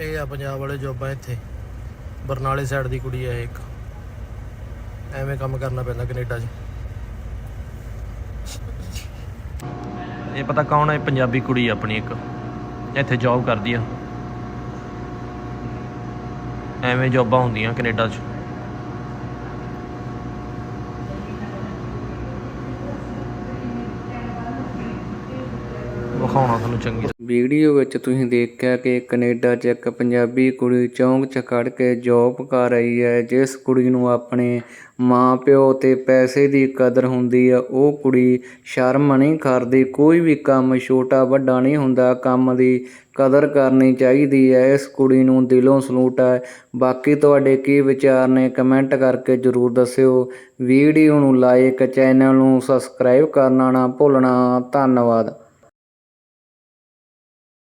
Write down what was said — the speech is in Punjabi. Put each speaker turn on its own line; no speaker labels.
ਇਹ ਆ ਪੰਜਾਬ ਵਾਲੇ ਜੋਬਾਂ ਇੱਥੇ। ਬਰਨਾਲੇ ਸਾਈਡ ਦੀ ਕੁੜੀ ਹੈ ਇਹ ਇੱਕ। ਐਵੇਂ ਕੰਮ ਕਰਨਾ ਪੈਂਦਾ ਕੈਨੇਡਾ 'ਚ। ਇਹ ਪਤਾ ਕੌਣ ਹੈ ਪੰਜਾਬੀ ਕੁੜੀ ਆਪਣੀ ਇੱਕ। ਇੱਥੇ ਜੌਬ ਕਰਦੀ ਆ। ਐਵੇਂ ਜੌਬਾਂ ਹੁੰਦੀਆਂ ਕੈਨੇਡਾ 'ਚ। ਵਿਖਾਉਣਾ ਤੁਹਾਨੂੰ ਚੰਗੀ
ਵੀਡੀਓ ਵਿੱਚ ਤੁਸੀਂ ਦੇਖਿਆ ਕਿ ਕੈਨੇਡਾ 'ਚ ਇੱਕ ਪੰਜਾਬੀ ਕੁੜੀ ਚੌਂਕ 'ਚ ਖੜ ਕੇ ਜੌਬ ਕਰ ਰਹੀ ਹੈ, ਜਿਸ ਕੁੜੀ ਨੂੰ ਆਪਣੇ ਮਾਂ ਪਿਓ ਤੇ ਪੈਸੇ ਦੀ ਕਦਰ ਹੁੰਦੀ ਆ ਉਹ ਕੁੜੀ ਸ਼ਰਮ ਨਹੀਂ ਕਰਦੀ, ਕੋਈ ਵੀ ਕੰਮ ਛੋਟਾ ਵੱਡਾ ਨਹੀਂ ਹੁੰਦਾ, ਕੰਮ ਦੀ ਕਦਰ ਕਰਨੀ ਚਾਹੀਦੀ ਹੈ। ਇਸ ਕੁੜੀ ਨੂੰ ਦਿਲੋਂ ਸਲੂਟ ਹੈ। ਬਾਕੀ ਤੁਹਾਡੇ ਕੀ ਵਿਚਾਰ ਨੇ ਕਮੈਂਟ ਕਰਕੇ ਜਰੂਰ ਦੱਸਿਓ। ਵੀਡੀਓ ਨੂੰ ਲਾਈਕ ਚੈਨਲ ਨੂੰ ਸਬਸਕ੍ਰਾਈਬ ਕਰਨਾ ਨਾ ਭੁੱਲਣਾ। ਧੰਨਵਾਦ।